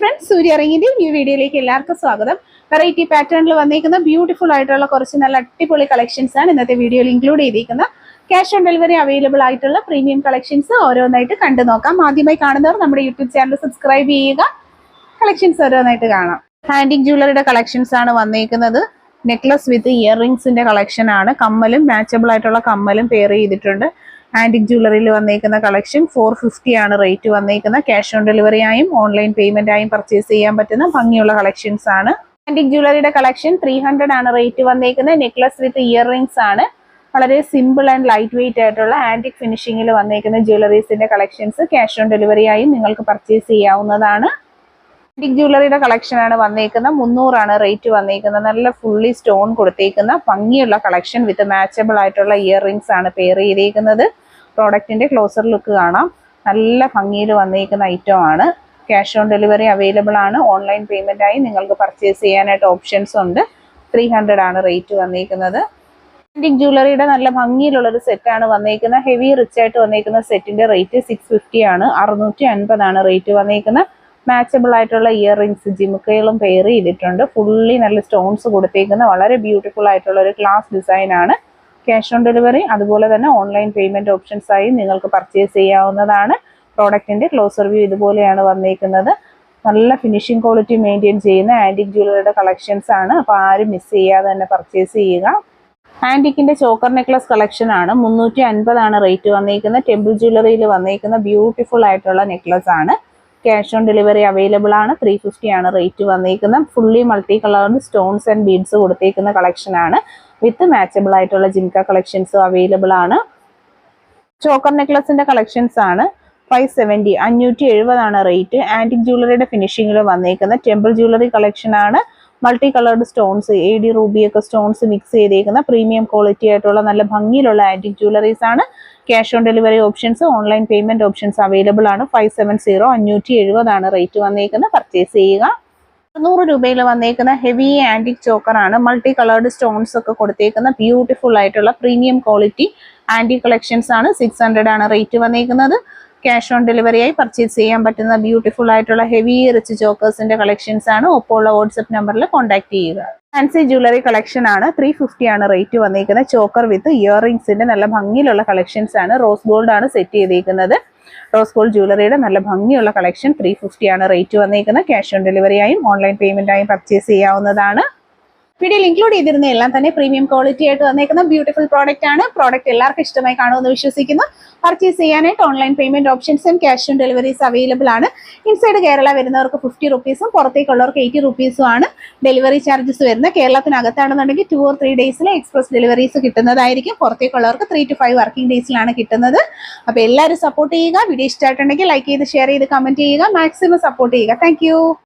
Friends സൂര്യ ഇറങ്ങിന്റെ new വീഡിയോയിലേക്ക് എല്ലാവർക്കും സ്വാഗതം. വെറൈറ്റി പാറ്റേണിൽ വന്നിരിക്കുന്ന ബ്യൂട്ടിഫുൾ ആയിട്ടുള്ള കുറച്ച് നല്ല അടിപൊളി കളക്ഷൻസ് ആണ് ഇന്നത്തെ വീഡിയോയിൽ ഇൻക്ലൂഡ് ചെയ്തിരിക്കുന്നത്. ക്യാഷ് ഓൺ ഡെലിവറി അവൈലബിൾ ആയിട്ടുള്ള പ്രീമിയം കളക്ഷൻസ് ഓരോന്നായിട്ട് കണ്ടു നോക്കാം. ആദ്യമായി കാണുന്നവർ നമ്മുടെ യൂട്യൂബ് ചാനൽ സബ്സ്ക്രൈബ് ചെയ്യുക. കളക്ഷൻസ് ഓരോന്നായിട്ട് കാണാം. ഹാൻഡിങ് ജ്വല്ലറിയുടെ കളക്ഷൻസ് ആണ് വന്നിരിക്കുന്നത് നെക്ലസ് വിത്ത് ഇയർ റിംഗ്സിന്റെ കളക്ഷൻ ആണ്. കമ്മലും മാച്ചബിൾ ആയിട്ടുള്ള കമ്മലും പെയർ ചെയ്തിട്ടുണ്ട്. ആന്റിക് ജ്വല്ലറിയിൽ വന്നേക്കുന്ന കളക്ഷൻ ഫോർ ഫിഫ്റ്റി ആണ് റേറ്റ് വന്നേക്കുന്ന ക്യാഷ് ഓൺ ഡെലിവറി ആയും ഓൺലൈൻ പേയ്മെന്റ് ആയും പർച്ചേസ് ചെയ്യാൻ പറ്റുന്ന ഭംഗിയുള്ള കളക്ഷൻസ് ആണ്. ആന്റിക് ജ്വല്ലറിയുടെ കളക്ഷൻ ത്രീ ഹൺഡ്രഡ് ആണ് റേറ്റ് വന്നേക്കുന്നത്. നെക്ലസ് വിത്ത് ഇയർ റിംഗ്സ് ആണ്. വളരെ സിമ്പിൾ ആൻഡ് ലൈറ്റ് വെയിറ്റ് ആയിട്ടുള്ള ആന്റിക് ഫിനിഷിങ്ങിൽ വന്നേക്കുന്ന ജ്വല്ലറീസിന്റെ കളക്ഷൻസ് ക്യാഷ് ഓൺ ഡെലിവറി ആയും നിങ്ങൾക്ക് പർച്ചേസ് ചെയ്യാവുന്നതാണ്. ആന്റിക് ജ്വല്ലറിയുടെ ആണ് വന്നേക്കുന്നത്. മുന്നൂറാണ് റേറ്റ് വന്നേക്കുന്നത്. നല്ല ഫുള്ളി സ്റ്റോൺ കൊടുത്തേക്കുന്ന ഭംഗിയുള്ള കളക്ഷൻ വിത്ത് മാച്ചബിൾ ആയിട്ടുള്ള ഇയർ റിംഗ്സ് ആണ് പെയർ ചെയ്തേക്കുന്നത്. പ്രോഡക്റ്റിന്റെ ക്ലോസർ ലുക്ക് കാണാം. നല്ല ഭംഗിയിൽ വന്നേക്കുന്ന ഐറ്റം ആണ്. ക്യാഷ് ഓൺ ഡെലിവറി അവൈലബിൾ ആണ്. ഓൺലൈൻ പേയ്മെന്റ് ആയി നിങ്ങൾക്ക് പർച്ചേസ് ചെയ്യാനായിട്ട് ഓപ്ഷൻസ് ഉണ്ട്. ത്രീ ആണ് റേറ്റ് വന്നേക്കുന്നത്. ആന്റിക് ജ്വല്ലറിയുടെ നല്ല ഭംഗിയിലുള്ള ഒരു സെറ്റ് ആണ് വന്നേക്കുന്നത്. ഹെവി റിച്ച് ആയിട്ട് വന്നേക്കുന്ന സെറ്റിന്റെ റേറ്റ് സിക്സ് ഫിഫ്റ്റി ആണ്. അറുന്നൂറ്റി അൻപതാണ് റേറ്റ് വന്നേക്കുന്നത്. മാച്ചബിൾ ആയിട്ടുള്ള ഇയർ റിങ്സ് ജിമുക്കകളും പെയർ ചെയ്തിട്ടുണ്ട്. ഫുള്ളി നല്ല സ്റ്റോൺസ് കൊടുത്തേക്കുന്ന വളരെ ബ്യൂട്ടിഫുൾ ആയിട്ടുള്ള ഒരു ക്ലാസ് ഡിസൈൻ ആണ്. ക്യാഷ് ഓൺ ഡെലിവറി അതുപോലെ തന്നെ ഓൺലൈൻ പേയ്മെന്റ് ഓപ്ഷൻസ് ആയി നിങ്ങൾക്ക് പർച്ചേസ് ചെയ്യാവുന്നതാണ്. പ്രോഡക്റ്റിന്റെ ക്ലോസ് റിവ്യൂ ഇതുപോലെയാണ് വന്നേക്കുന്നത്. നല്ല ഫിനിഷിംഗ് ക്വാളിറ്റി മെയിന്റെയിൻ ചെയ്യുന്ന ആന്റിക് ജ്വല്ലറിയുടെ കളക്ഷൻസ് ആണ്. അപ്പോൾ ആരും മിസ് ചെയ്യാതെ തന്നെ പർച്ചേസ് ചെയ്യുക. ആന്റിക്കിന്റെ ചോക്കർ നെക്ലസ് കളക്ഷൻ ആണ്. മുന്നൂറ്റി അൻപതാണ് റേറ്റ് വന്നേക്കുന്നത്. ടെമ്പിൾ ജ്വല്ലറിയിൽ വന്നേക്കുന്ന ബ്യൂട്ടിഫുൾ ആയിട്ടുള്ള നെക്ലസ് ആണ്. ക്യാഷ് ഓൺ ഡെലിവറി അവൈലബിൾ ആണ്. ത്രീ ഫിഫ്റ്റി ആണ് റേറ്റ് വന്നേക്കുന്നത്. ഫുള്ളി മൾട്ടി കളറും സ്റ്റോൺസ് ആൻഡ് ബീഡ്സ് കൊടുത്തേക്കുന്ന കളക്ഷൻ ആണ്. വിത്ത് മാച്ചബിൾ ആയിട്ടുള്ള ജിംക കളക്ഷൻസും അവൈലബിൾ ആണ്. ചോക്കർ നെക്ലസിന്റെ കളക്ഷൻസ് ആണ്. ഫൈവ് സെവന്റി അഞ്ഞൂറ്റി എഴുപതാണ് റേറ്റ് ആന്റിക് ജ്വല്ലറിയുടെ ഫിനിഷിങ്ങിൽ വന്നേക്കുന്നത്. ടെമ്പിൾ ജ്വല്ലറി കളക്ഷൻ ആണ്. Multi coloured stones A D റൂബിയൊക്കെ stones mix ചെയ്തേക്കുന്ന പ്രീമിയം ക്വാളിറ്റി ആയിട്ടുള്ള നല്ല ഭംഗിയിലുള്ള ആന്റിക് ജ്വല്ലറീസ് ആണ്. Cash on delivery options online payment options available ആണ്. ഫൈവ് സെവൻ സീറോ അഞ്ഞൂറ്റി എഴുപതാണ് റേറ്റ് വന്നേക്കുന്നത് പർച്ചേസ് ചെയ്യുക. അറുന്നൂറ് രൂപയിൽ വന്നേക്കുന്ന ഹെവി ആന്റിക് ചോക്കറാണ് മൾട്ടി കളേർഡ് സ്റ്റോൺസ് ഒക്കെ കൊടുത്തേക്കുന്ന ബ്യൂട്ടിഫുൾ ആയിട്ടുള്ള പ്രീമിയം ക്വാളിറ്റി ആന്റി കളക്ഷൻസ് ആണ്. സിക്സ് ഹൺഡ്രഡ് ആണ് റേറ്റ് വന്നേക്കുന്നത്. ക്യാഷ് ഓൺ ഡെലിവറി ആയി പർച്ചേസ് ചെയ്യാൻ പറ്റുന്ന ബ്യൂട്ടിഫുൾ ആയിട്ടുള്ള ഹെവി റിച്ച് ജോക്കേഴ്സിന്റെ കളക്ഷൻസ് ആണ് ഒപ്പോ ഉള്ള വാട്സ്ആപ്പ് നമ്പറിൽ കോൺടാക്ട് ചെയ്യുക. ഫാൻസി ജ്വല്ലറി കളക്ഷൻ ആണ്. ത്രീ ഫിഫ്റ്റി ആണ് റേറ്റ് വന്നിരിക്കുന്നത് ചോക്കർ വിത്ത് ഇയർ റിംഗ്സിന്റെ നല്ല ഭംഗിയിലുള്ള കളക്ഷൻസ് ആണ്. റോസ് ഗോൾഡ് ആണ് സെറ്റ് ചെയ്തിരിക്കുന്നത് റോസ് ഗോൾഡ് ജ്വല്ലറിയുടെ നല്ല ഭംഗിയുള്ള കളക്ഷൻ ത്രീ ഫിഫ്റ്റി ആണ് റേറ്റ് വന്നിരിക്കുന്നത് ക്യാഷ് ഓൺ ഡെലിവറി ആയും ഓൺലൈൻ പേയ്മെന്റ് ആയും പർച്ചേസ് ചെയ്യാവുന്നതാണ്. വീഡിയോയിൽ ഇൻക്ലൂഡ് ചെയ്തിരുന്ന എല്ലാം തന്നെ പ്രീമിയം ക്വാളിറ്റി ആയിട്ട് വന്നേക്കുന്ന ബ്യൂട്ടിഫുൾ പ്രോഡക്റ്റ് ആണ്. പ്രോഡക്റ്റ് എല്ലാവർക്കും ഇഷ്ടമായി കാണുമെന്ന് വിശ്വസിക്കുന്നു. പർച്ചേസ് ചെയ്യാനായിട്ട് ഓൺലൈൻ പേയ്മെന്റ് ഓപ്ഷൻസും ക്യാഷ് ഓൺ ഡെലിവറീസ് അവൈലബിൾ ആണ്. ഇൻസൈഡ് കേരള വരുന്നവർക്ക് ഫിഫ്റ്റി റുപ്പീസും പുറത്തേക്കുള്ളവർക്ക് എയ്റ്റി റുപ്പീസും ആണ് ഡെലിവറി ചാർജസ് വരുന്നത്. കേരളത്തിനകത്താണെന്നുണ്ടെങ്കിൽ ടു ഓർ ത്രീ ഡേയ്സിൽ എക്സ്പ്രസ് ഡെലിവറീസ് കിട്ടുന്നതായിരിക്കും. പുറത്തേക്കുള്ളവർക്ക് ത്രീ ടു ഫൈവ് വർക്കിംഗ് ഡേയ്സിലാണ് കിട്ടുന്നത്. അപ്പോൾ എല്ലാവരും സപ്പോർട്ട് ചെയ്യുക. വീഡിയോ ഇഷ്ടമായിട്ടുണ്ടെങ്കിൽ ലൈക്ക് ചെയ്ത് ഷെയർ ചെയ്ത് കമന്റ് ചെയ്യുക. മാക്സിമം സപ്പോർട്ട് ചെയ്യുക. താങ്ക്